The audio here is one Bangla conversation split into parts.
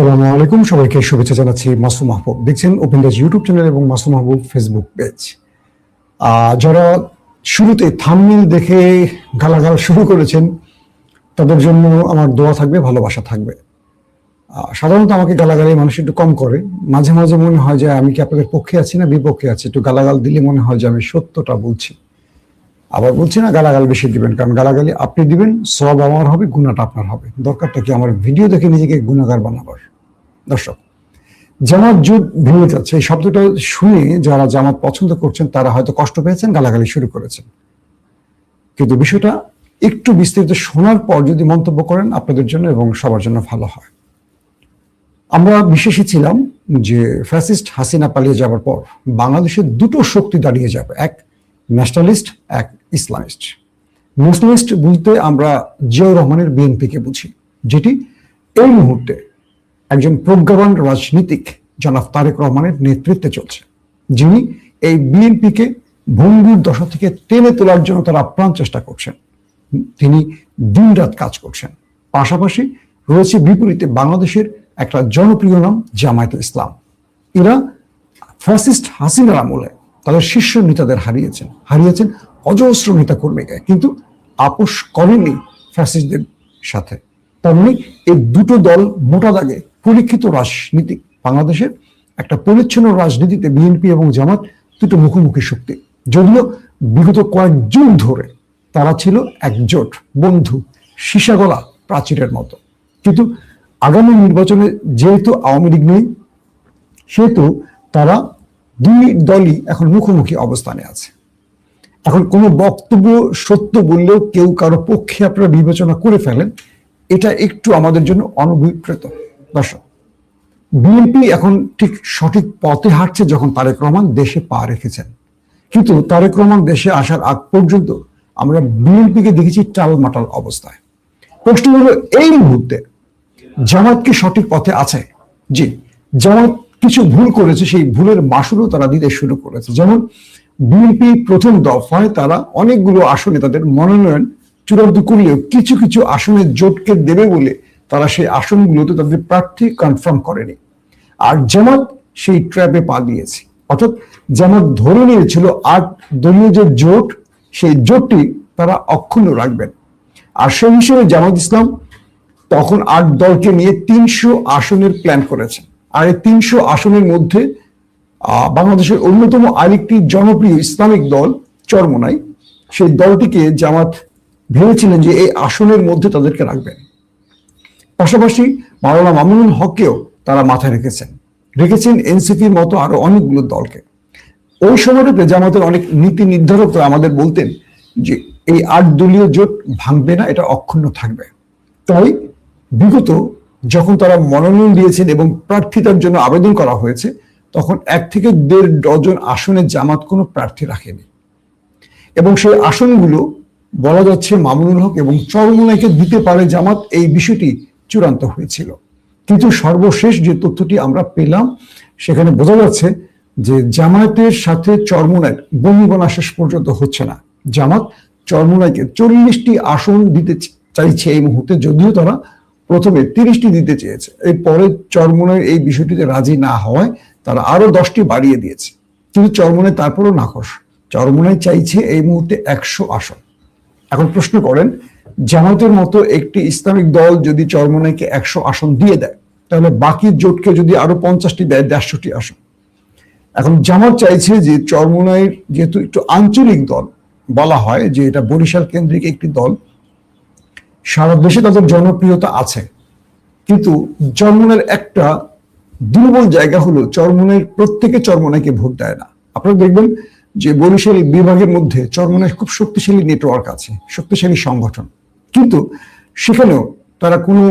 আসসালামু আলাইকুম। সবাইকে শুভেচ্ছা জানাচ্ছি মাসুম মাহবুব। দেখছেন ওপেন দাস ইউটিউব চ্যানেল এবং মাসুম মাহবুব ফেসবুক পেজ। যারা শুরুতে থামমিল দেখে গালাগাল শুরু করেছেন, তাদের জন্য আমার দোয়া থাকবে, ভালোবাসা থাকবে। সাধারণত আমাকে গালাগালি মানুষ একটু কম করে। মাঝে মাঝে মনে হয় যে আমি কি আপনাদের পক্ষে আছি না বিপক্ষে আছি? একটু গালাগাল দিলে মনে হয় যে আমি সত্যটা বলছি। আবার বলছি না গালাগাল বেশি দিবেন, কারণ গালাগালি আপনি দিবেন সব আমার হবে গুণাটা আপনার হবে। দরকারটা কি আমার ভিডিও দেখে নিজেকে গুণাগার বানাবার? দর্শক, জামাত জুট ভেঙে যাচ্ছে। এই শব্দটা শুনে যারা জামাত পছন্দ করছেন, তারা হয়তো কষ্ট পেয়েছেন, গালাগালি শুরু করেছেন। কিন্তু বিষয়টা একটু বিস্তারিত শোনার পর যদি মন্তব্য করেন, আপনাদের জন্য এবং সবার জন্য ভালো হয়। আমরা বিশ্বাসী ছিলাম যে ফ্যাসিস্ট হাসিনা পালিয়ে যাওয়ার পর বাংলাদেশের দুটো শক্তি দাঁড়িয়ে যাবে। এক ন্যাশনালিস্ট, এক ইসলামিস্ট ন্যাশনালিস্ট বলতে আমরা জিয়াউর রহমানের বিএনপিকে বুঝি, যেটি এই মুহূর্তে একজন প্রজ্ঞাবান রাজনীতিক জনাব তারেক রহমানের নেতৃত্বে চলছে, যিনি এই বিএনপিকে ভঙ্গুর দশা থেকে টেনে তোলার জন্য তারা আপ্রাণ চেষ্টা করছেন। তিনি দিনরাত কাজ করছেন। পাশাপাশি রয়েছে বিপরীতে বাংলাদেশের একটা জনপ্রিয় নাম জামায়াত ইসলাম। এরা ফ্যাসিস্ট হাসিনার আমলে তাদের শীর্ষ নেতাদের হারিয়েছেন। হারিয়েছেন অজস্র নেতা কর্মীকে কিন্তু আপোষ করেনি ফ্যাসিস্টদের সাথে। তার মানে এই দুটো দল মোটা দাগে পরীক্ষিত রাজনীতি। বাংলাদেশের একটা পরিচ্ছন্ন রাজনীতিতে বিএনপি এবং জামাত দুটো মুখোমুখি শক্তি। যদিও বিগত কয়েক যুগ ধরে তারা ছিল একজোট বন্ধু, সীসাগলা প্রাচীরের মতো। কিন্তু আগামী নির্বাচনে যেহেতু আওয়ামী লীগ নেই, সেহেতু তারা দুই দলই এখন মুখোমুখি অবস্থানে আছে। এখন কোনো বক্তব্য সত্য বললেও কেউ কারও পক্ষে আপনারা বিবেচনা করে ফেলেন, এটা একটু আমাদের জন্য অনভিপ্রেত। দর্শক, বিএনপি এখন ঠিক সঠিক পথে হাঁটছে যখন তারেক রহমান দেশে পা রেখেছেন। কিন্তু তারেক রহমান দেশে আসার আগ পর্যন্ত আমরা বিএনপিকে দেখেছি টালমাটাল অবস্থায়। প্রশ্ন হলো, এই মুহূর্তে জামাত কি সঠিক পথে আছে? জি, জামাত কিছু ভুল করেছে, সেই ভুলের মাসুলও তারা দিতে শুরু করেছে। যেমন বিএনপি প্রথম দফায় তারা অনেকগুলো আসনে তাদের মনোনয়ন চূড়ান্ত করলেও কিছু কিছু আসনে জোটকে দেবে বলে তারা সেই আসনগুলোতে তাদের প্রার্থী কনফার্ম করেনি। আর জামাত সেই ট্র্যাপে পা দিয়েছে অর্থাৎ জামাত ধরে নিয়েছিল আট দলীয় যে জোট, সেই জোটটি তারা অক্ষুণ্ণ রাখবেন। আর সেই হিসেবে জামাত ইসলাম তখন আট দলকে নিয়ে তিনশো আসনের প্ল্যান করেছে। আর তিনশো আসনের মধ্যে বাংলাদেশের অন্যতম আরেকটি জনপ্রিয় ইসলামিক দল চরমনাই, সেই দলটিকে জামাত ভেবেছিলেন যে এই আসনের মধ্যে তাদেরকে রাখবেন। পাশাপাশি মাওলানা মামুনুল হককেও তারা মাথায় রেখেছেন। রেখেছেন এনসিপির মতো আরও অনেকগুলো দলকে। ওই সময়টাতে জামাতের অনেক নীতি নির্ধারকরা আমাদের বলতেন যে এই আট দলীয় জোট ভাঙবে না, এটা অক্ষুণ্ণ থাকবে। তাই বিগত যখন তারা মনোনয়ন দিয়েছেন এবং প্রার্থিতার জন্য আবেদন করা হয়েছে, তখন এক থেকে দেড় ডজন আসনে জামাত কোনো প্রার্থী রাখেনি। এবং সেই আসনগুলো বলা যাচ্ছে মামুনুল হক এবং চরমুনাইকে দিতে পারে জামাত, এই বিষয়টি চূড়ান্ত হয়েছিল। কিন্তু সর্বশেষ যে তথ্যটি আমরা পেলাম, সেখানে বোঝা যাচ্ছে যে জামায়াতের সাথে চরমুনায় বনিবনা শেষ পর্যন্ত হচ্ছে না। জামাত চরমুনাইকে চল্লিশটি আসন দিতে চাইছে এই মুহূর্তে, যদিও তারা প্রথমে তিরিশটি দিতে চেয়েছে। এর পরে চরমুনায় এই বিষয়টিতে রাজি না হওয়ায় তারা আরও দশটি বাড়িয়ে দিয়েছে। কিন্তু চরমুনায় তারপরও নাকশ চরমুনায় চাইছে এই মুহূর্তে একশো আসন। এখন প্রশ্ন করেন, জামাতের মতো একটি ইসলামিক দল যদি চরমনাইকে একশো আসন দিয়ে দেয়, তাহলে বাকি জোটকে যদি আরও পঞ্চাশটি দেয়, দেড়শোটি আসন। এখন জামাত চাইছে যে চরমনাইয়ের যেহেতু একটু আঞ্চলিক দল বলা হয়, যে এটা বরিশাল কেন্দ্রিক একটি দল সারা দেশে তাদের জনপ্রিয়তা আছে। কিন্তু চরমনের একটা দুর্বল জায়গা হলো চরমনের প্রত্যেকে চরমনাইকে ভোট দেয় না। আপনারা দেখবেন যে বরিশাল বিভাগের মধ্যে চরমনের খুব শক্তিশালী নেটওয়ার্ক আছে, শক্তিশালী সংগঠন। কিন্তু সেখানেও তারা কোনো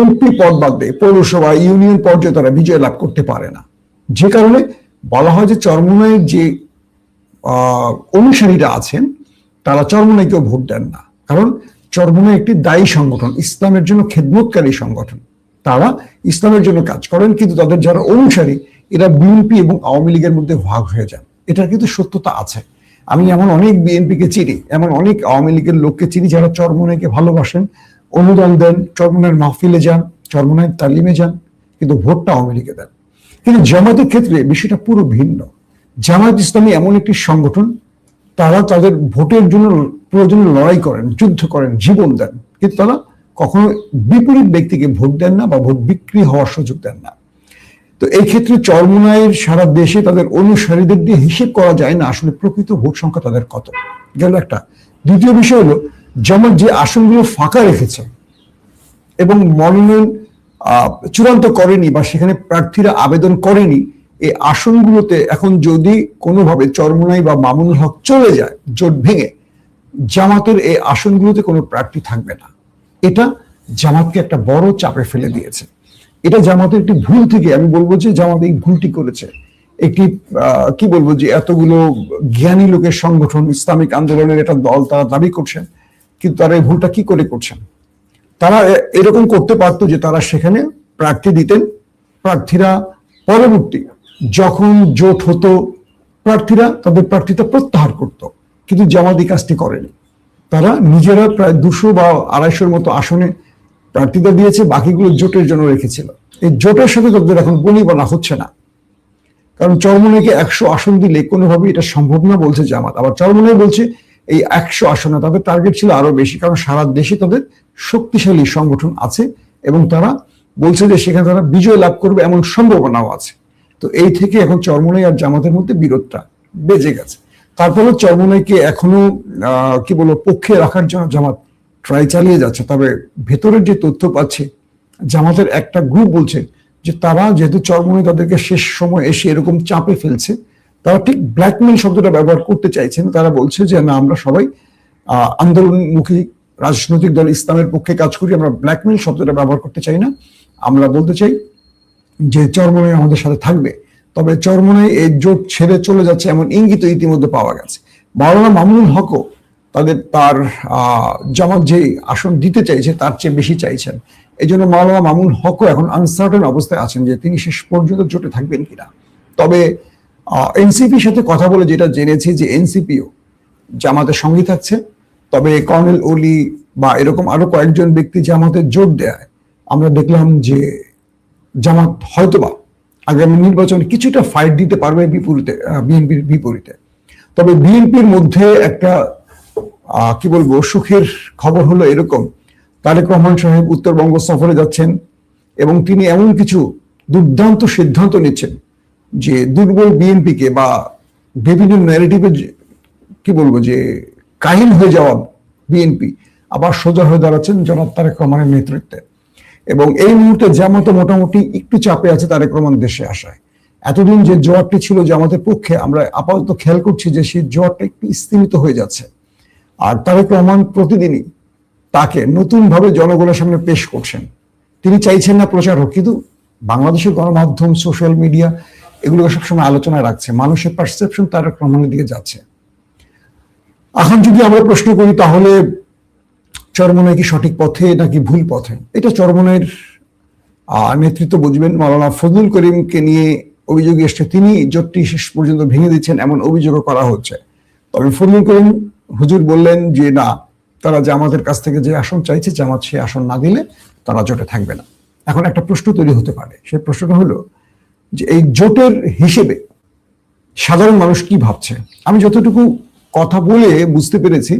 এমপি পদ বাদ দিয়ে পৌরসভা, ইউনিয়ন পর্যায়ে তারা বিজয় লাভ করতে পারে না। যে কারণে বলা হয় যে চরমনাইয়ের যে অনুসারীরা আছেন, তারা চরমনাইকেও ভোট দেন না। কারণ চরমনাই একটি দায়ী সংগঠন, ইসলামের জন্য খেদমতকারী সংগঠন। তারা ইসলামের জন্য কাজ করেন, কিন্তু তাদের যারা অনুসারী, এরা বিএনপি এবং আওয়ামী লীগের মধ্যে ভাগ হয়ে যান এটার কিন্তু সত্যতা আছে। আমি এমন অনেক বিএনপিকে চিনি, এমন অনেক আওয়ামী লীগের লোককে চিনি যারা চরমনাইকে ভালোবাসেন, অনুদান দেন চরমনের মাহফিলে যান চরমনায় তালিমে যান, কিন্তু ভোটটা আওয়ামী লীগে দেন। কিন্তু জামাতের ক্ষেত্রে বিষয়টা পুরো ভিন্ন। জামায়াত ইসলামী এমন একটি সংগঠন, তারা তাদের ভোটের জন্য প্রয়োজনে লড়াই করেন, যুদ্ধ করেন, জীবন দেন। কিন্তু তারা কখনো বিপরীত ব্যক্তিকে ভোট দেন না বা ভোট বিক্রি হওয়ার সুযোগ দেন না। তো এই ক্ষেত্রে চরমনায়ের সারা দেশে তাদের অনুসারীদের দিয়ে হিসেব করা যায় না আসলে প্রকৃত ভোট সংখ্যা তাদের কত। গেল একটা। দ্বিতীয় বিষয় হলো যেমন যে আসনগুলো ফাঁকা রেখেছে এবং মনোনয়ন চূড়ান্ত করেনি বা সেখানে প্রার্থীরা আবেদন করেনি, এই আসনগুলোতে এখন যদি কোনোভাবে চরমনাই বা মামুনুল হক চলে যায়, জোট ভেঙে জামাতের এই আসনগুলোতে কোনো প্রার্থী থাকবে না। এটা জামাতকে একটা বড় চাপে ফেলে দিয়েছে। এটা জামাতের একটি ভুল থেকে আমি বলব যে জামাত এই ভুলটি করেছে। একটি কি বলব যে এতগুলো জ্ঞানী লোকের সংগঠন, ইসলামিক আন্দোলনের একটা দল তারা দাবি করছেন, কিন্তু তারা এই ভুলটা কি করে করছেন? তারা এরকম করতে পারতো যে তারা সেখানে প্রার্থী দিতেন। প্রার্থীরা পরবর্তী যখন জোট হতো, প্রার্থীরা তাদের প্রার্থীতা প্রত্যাহার করত। কিন্তু জামাত কাজটি করেনি। তারা নিজেরা প্রায় দুশো বা আড়াইশোর মতো আসনে প্রার্থীতা দিয়েছে, বাকিগুলো জোটের জন্য রেখেছিল। এই জোটের সাথে তাদের এখন বলি বলা হচ্ছে না। কারণ চরমনাইকে একশো আসন দিলে কোনোভাবেই এটা সম্ভব না বলছে জামাত। আবার চরমনাই বলছে এই একশো আসনে তাদের টার্গেট ছিল আরও বেশি, কারণ সারা দেশে তাদের শক্তিশালী সংগঠন আছে এবং তারা বলছে যে সেখানে তারা বিজয় লাভ করবে এমন সম্ভাবনাও আছে। তো এই থেকে এখন চরমনাই আর জামাতের মধ্যে বিরোধটা বেজে গেছে। তারপরে চরমনাইকে এখনও কি বলব, পক্ষে রাখার জন্য জামাত ট্রাই চালিয়ে যাচ্ছে। তবে ভেতরের যে তথ্য পাচ্ছে, জামাতের একটা গ্রুপ বলছে যে তারা যেহেতু চরমনে তাদেরকে শেষ সময় এসে এরকম চাপে ফেলছে, তারা ঠিক ব্ল্যাকমেল শব্দটা ব্যবহার করতে চাইছেন তারা বলছে যে, না, আমরা সবাই আন্দোলনমুখী রাজনৈতিক দল ইসলামের পক্ষে কাজ করি, আমরা ব্ল্যাকমেল শব্দটা ব্যবহার করতে চাই না। আমরা বলতে চাই যে, চরমনাই আমাদের সাথে থাকবে। তবে চরমনাই এই জোট ছেড়ে চলে যাচ্ছে এমন ইঙ্গিত ইতিমধ্যে পাওয়া গেছে। মাওলানা মামুনুল হকও তাদের, তার জামাত যে আসন দিতে চাইছে, তার চেয়ে বেশি চাইছেন। এই জন্য মাওলানা মামুন হকও এখন আনসার্টেন অবস্থায় আছেন যে তিনি শেষ পর্যন্ত জোটে থাকবেন কিনা। তবে এনসিপির সাথে কথা বলে যেটা জেনেছি যে এনসিপিও জামাতের সঙ্গে থাকছে। তবে কর্নেল ওলি বা এরকম আরও কয়েকজন ব্যক্তি জামাতে জোট দেয়। আমরা দেখলাম যে জামাত হয়তোবা আগামী নির্বাচনে কিছুটা ফাইট দিতে পারবে বিপরীতে বিএনপির বিপরীতে। তবে বিএনপির মধ্যে একটা কি বলব, সুখের খবর হলো এরকম। তারেক রহমান সাহেব উত্তরবঙ্গ সফরে যাচ্ছেন এবং তিনি এমন কিছু দুর্দান্ত সিদ্ধান্ত নিচ্ছেন যে দুর্বল বিএনপিকে বা বিভিন্ন ন্যারেটিভে কি বলব, যে কাহিল হয়ে যাওয়া বিএনপি আবার সোজা হয়ে দাঁড়াচ্ছেন জনাব তারেক রহমানের নেতৃত্বে। এবং এই মুহূর্তে জামাতে মোটামুটি একটু চাপে আছে তারেক রহমান দেশে আসায়। এতদিন যে জোয়ারটি ছিল জামাতের পক্ষে, আমরা আপাতত খেয়াল করছি যে সেই জোয়ারটা একটু স্তীমিত হয়ে যাচ্ছে। আর তারেক রহমান প্রতিদিনই তাকে নতুন ভাবে জনগণের সামনে পেশ করছেন। তিনি চাইছেন না প্রচার হোক, কিন্তু বাংলাদেশের গণমাধ্যম, সোশ্যাল মিডিয়া এগুলোকে সবসময় আলোচনায় রাখছে। মানুষের পারসেপশন তারেক রহমানের দিকে যাচ্ছে। এখন যদি আমরা প্রশ্ন করি, তাহলে চরমনাই কি সঠিক পথে নাকি ভুল পথে? এটা চরমনের নেতৃত্ব বুঝবেন মাওলানা ফজলুল করিমকে নিয়ে অভিযোগ এসছে। তিনি জোটটি শেষ পর্যন্ত ভেঙে দিচ্ছেন, এমন অভিযোগও করা হচ্ছে। তবে ফজলুল করিম হুজুর বললেন যে, না, তারা জামাতের কাছ থেকে যে আসন চাইছে, জামাত সে আসন না দিলে তারা জোটে থাকবে না। এখন একটা প্রশ্ন তৈরি হতে পারে। সেই প্রশ্নটা হলো যে, এই জোটের হিসেবে সাধারণ মানুষ কি ভাবছে? আমি যতটুকু কথা বলে বুঝতে পেরেছি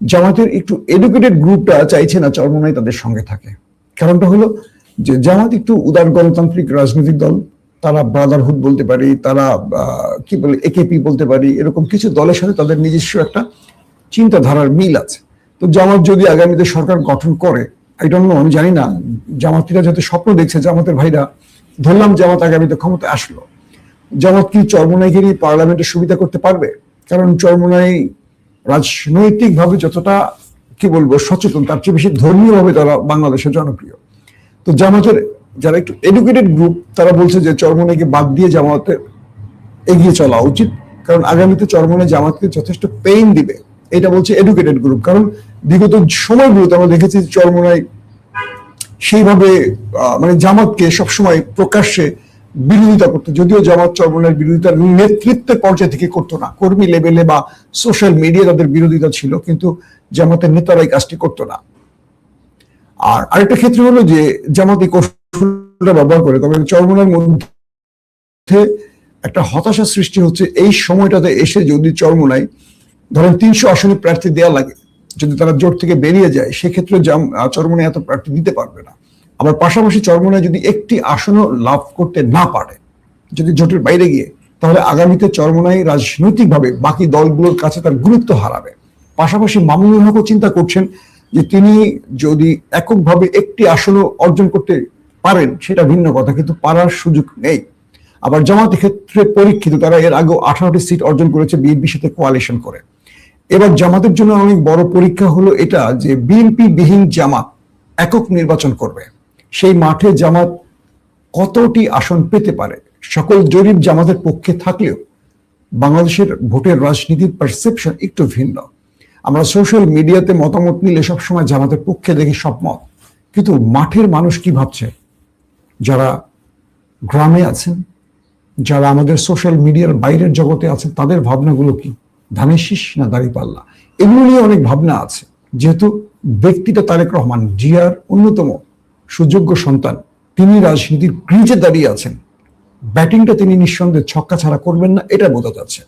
জামাতের একটু এডুকেটেড গ্রুপটা চাইছে না, চরমনাই তাদের সঙ্গে থাকে। কারণটা হলো যে জামাত একটু উদার গণতান্ত্রিক রাজনৈতিক দল, তারা ব্রাদারহুড বলতে পারি, তারা কি বলে একেপি বলতে পারি, এরকম কিছু দলের সাথে তাদের নিজস্ব একটা চিন্তাধারার মিল আছে। তো জামাত যদি আগামীতে সরকার গঠন করে আই নো আমি জানি না জামাতিরা যাতে স্বপ্ন দেখছে, জামাতের ভাইরা, ধরলাম জামাত আগামীতে ক্ষমতা আসলো। জামাত কি চরমনাইকে নিয়ে পার্লামেন্টে সুবিধা করতে পারবে? কারণ চরমনাই রাজনৈতিকভাবে যতটা, কি বলব, সচেতন, তার চেয়ে বেশি ধর্মীয়ভাবে তারা বাংলাদেশে জনপ্রিয়। তো জামাতের যারা একটু এডুকেটেড গ্রুপ তারা বলছে যে চরমনাইকে বাদ দিয়ে জামাতের এগিয়ে চলা উচিত, কারণ আগামীতে চরমনে জামাতকে যথেষ্ট পেইন দিবে। এটা বলছে এডুকেটেড গ্রুপ কারণ বিগত সময়গুলোতে আমরা দেখেছি চরমনাই সেইভাবে মানে জামাতকে সবসময় প্রকাশ্যে বিরোধিতা করতো যদিও জামাত চরমনের বিরোধিতা নেতৃত্বের পর্যায় থেকে করতো না। কর্মী লেভেলে বা সোশ্যাল মিডিয়া তাদের বিরোধিতা ছিল কিন্তু জামাতের নেতারা এই কাজটি করতো না। আর আরেকটা ক্ষেত্রে হলো যে জামাত এই কৌশলটা ব্যবহার করে তবে চরমনার মধ্যে একটা হতাশা সৃষ্টি হচ্ছে এই সময়টাতে এসে যদি চরমনায় ধরেন তিনশো আসনে প্রার্থী দেওয়া লাগে যদি তারা জোট থেকে বেরিয়ে যায় সেক্ষেত্রে আহ, এত প্রার্থী দিতে পারবে না। আবার পাশাপাশি চরমনায় যদি একটি আসনও লাভ করতে না পারে, যদি জোটের বাইরে গিয়ে, তাহলে আগামীতে চরমনাই রাজনৈতিকভাবে বাকি দলগুলোর কাছে তার গুরুত্ব হারাবে। পাশাপাশি মামুনুল হকও চিন্তা করছেন যে তিনি যদি এককভাবে একটি আসনও অর্জন করতে পারেন, সেটা ভিন্ন কথা, কিন্তু পারার সুযোগ নেই। আবার জামাতের ক্ষেত্রে পরীক্ষিত, তারা এর আগেও আঠারোটি সিট অর্জন করেছে বিএনপির সাথে কোয়ালিশন করে। এবার জামাতের জন্য অনেক বড় পরীক্ষা হলো এটা, যে বিএনপি বিহীন জামাত একক নির্বাচন করবে। সেই মাঠে জামাত কতটি আসন পেতে পারে? সকল জরিপ জামাতের পক্ষে থাকলেও বাংলাদেশের ভোটের রাজনীতির পারসেপশন একটু ভিন্ন। আমরা সোশ্যাল মিডিয়াতে মতামত নিলে সবসময় জামাতের পক্ষে দেখি সব মত। কিন্তু মাঠের মানুষ কি ভাবছে? যারা গ্রামে আছেন, যারা আমাদের সোশ্যাল মিডিয়ার বাইরের জগতে আছেন, তাদের ভাবনাগুলো কি? ধানের শীষ না দাঁড়িপাল্লা এগুলো নিয়ে অনেক ভাবনা আছে। যেহেতু ব্যক্তিটা তারেক রহমান, জিয়ার অন্যতম সুযোগ্য সন্তান, তিনি রাজনীতির ক্রিজে দাঁড়িয়ে আছেন। ব্যাটিংটা তিনি নিঃসন্দেহে ছক্কা ছাড়া করবেন না, এটা বোঝা যাচ্ছে।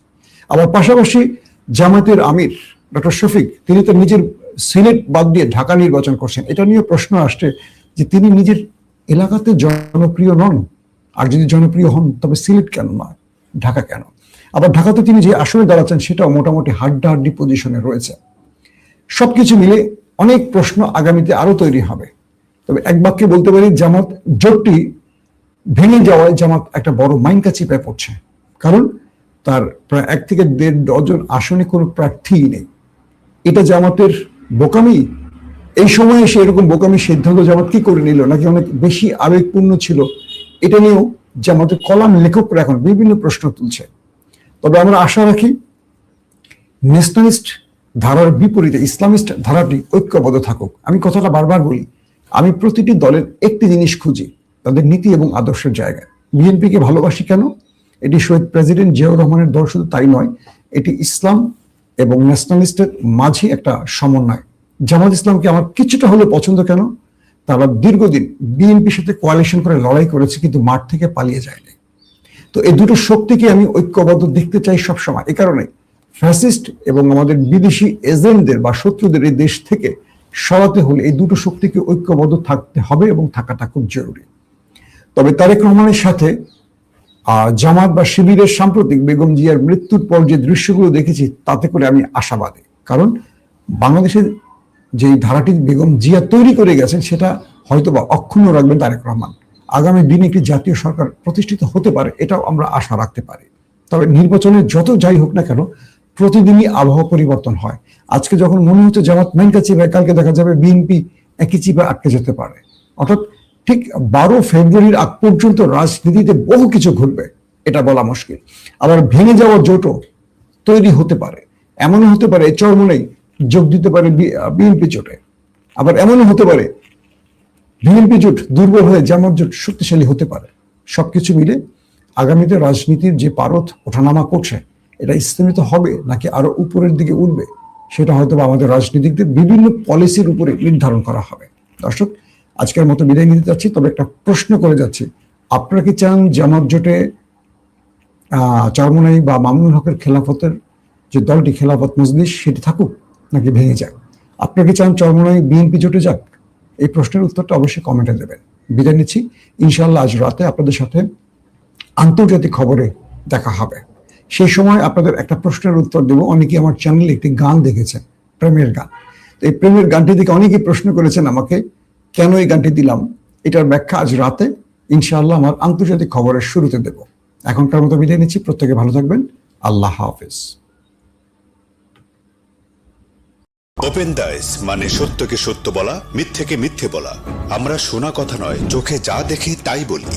আবার পাশাপাশি জামাতের আমির ডক্টর শফিক, তিনি তো নিজের সিলেট বাদ দিয়ে ঢাকা নির্বাচন করছেন। এটা নিয়ে প্রশ্ন আসছে যে তিনি নিজের এলাকাতে জনপ্রিয় নন। আর যদি জনপ্রিয় হন, তবে সিলেট কেন নয় ঢাকা কেন? আবার ঢাকাতে তিনি যে আসনে দাঁড়াচ্ছেন, সেটাও মোটামুটি হাড্ডাহাড্ডি পজিশনে রয়েছে। সবকিছু মিলে অনেক প্রশ্ন আগামীতে আরও তৈরি হবে। তবে এক বাক্যে বলতে পারি, জামাত জোটটি ভেঙে যাওয়ায় জামাত একটা বড় মাইনকা চিপায় পড়ছে। কারণ তার প্রায় এক থেকে দেড় ডজন আসনে কোনো প্রার্থীই নেই। এটা জামাতের বোকামি? এই সময়ে এসে এরকম বোকামি সিদ্ধান্ত জামাত কি করে নিল? নাকি অনেক বেশি আবেগপূর্ণ ছিল? এটা নিয়েও জামাতের কলাম লেখকরা এখন বিভিন্ন প্রশ্ন তুলছে। তবে আমরা আশা রাখি, ন্যাশনালিস্ট ধারার বিপরীতে ইসলামিস্ট ধারাটি ঐক্যবদ্ধ থাকুক। আমি কথাটা বারবার বলি আমি প্রতিটি দলের একটি জিনিস খুঁজি, তাদের নীতি এবং আদর্শের জায়গায়। বিএনপিকে ভালোবাসি কেন? এটি শহীদ প্রেসিডেন্ট জিয়াউর রহমানের দল শুধু তাই নয়, এটি ইসলাম এবং ন্যাশনালিস্টের মাঝে একটা সমন্বয়। জামাত ইসলামকে আমার কিছুটা হলেও পছন্দ কেন? তারা দীর্ঘদিন বিএনপির সাথে কোয়ালিশন করে লড়াই করেছে, কিন্তু মাঠ থেকে পালিয়ে যায়নি। তো এই দুটো শক্তিকে আমি ঐক্যবদ্ধ দেখতে চাই সবসময়। এ কারণে ফ্যাসিস্ট এবং আমাদের বিদেশি এজেন্টদের বা শত্রুদের এই দেশ থেকে সরাতে হলে এই দুটো শক্তিকে ঐক্যবদ্ধ থাকতে হবে এবং থাকাটা খুব জরুরি। তবে তারেক রহমানের সাথে জামাত বা শিবিরের সাম্প্রতিক বেগম জিয়ার মৃত্যুর পর যে দৃশ্যগুলো দেখেছি, তাতে করে আমি আশাবাদী। কারণ বাংলাদেশের যে ধারাটি বেগম জিয়া তৈরি করে গেছেন, সেটা হয়তো বা অক্ষুণ্ণ রাখবেন তারেক রহমান। আগামী দিনে একটি জাতীয় সরকার প্রতিষ্ঠিত হতে পারে, এটাও আমরা আশা রাখতে পারি। তবে নির্বাচনে যত যাই হোক না কেন প্রতিদিনই আবহাওয়া পরিবর্তন হয়। আজকে যখন মনে হচ্ছে জামাত মাইনকা চিপায় কালকে দেখা যাবে বিএনপি একই চিপায় আটকে যেতে পারে। অর্থাৎ ঠিক বারো ফেব্রুয়ারির আগ পর্যন্ত রাজনীতিতে বহু কিছু ঘটবে, এটা বলা মুশকিল। আবার ভেঙে যাওয়া জোটও তৈরি হতে পারে। এমনও হতে পারে চরমনেই যোগ দিতে পারে বিএনপি জোটে। আবার এমনও হতে পারে, বিএনপি জোট দুর্বল হয়ে জামাত জোট শক্তিশালী হতে পারে। সবকিছু মিলে আগামীতে রাজনীতির যে পারদ ওঠানামা করছে এটা স্থিমিত হবে নাকি আরও উপরের দিকে উঠবে, সেটা হয়তো আমাদের রাজনীতিকদের বিভিন্ন পলিসির উপরে নির্ধারণ করা হবে। দর্শক, আজকের মতো বিদায় নিতে চাচ্ছি তবে একটা প্রশ্ন করে যাচ্ছি। আপনারা কি চান জামাত জোটে চরমনাই বা মামুনুল হকের খেলাফতের যে দলটি, খেলাফত মজলিস, সেটি থাকুক নাকি ভেঙে যাক? আপনারা কি চান চরমনাই বিএনপি জোটে যাক? এই প্রশ্নের উত্তরটা অবশ্যই কমেন্টে দেবেন। বিদায় নিচ্ছি। ইনশাল্লাহ আজ রাতে আপনাদের সাথে আন্তর্জাতিক খবরে দেখা হবে। সেই সময় আপনাদের একটা প্রশ্নের উত্তর দেব। অনেকে আমার চ্যানেলে একটি গান দেখেছেন, প্রেমের গান। এই প্রেমের গানটি দেখে অনেকেই প্রশ্ন করেছেন আমাকে, কেন এই গানটি দিলাম? এটার ব্যাখ্যা আজ রাতে, ইনশাআল্লাহ আমার আন্তর্জাতিক খবরের শুরুতে দেব। এখনকার মতো বিদায় নিচ্ছি, প্রত্যেকে ভালো থাকবেন, আল্লাহ হাফেজ। ওপেন দাইস মানে সত্যকে সত্য বলা, মিথ্যেকে মিথ্যে বলা। আমরা শোনা কথা নয়, চোখে যা দেখি তাই বলি।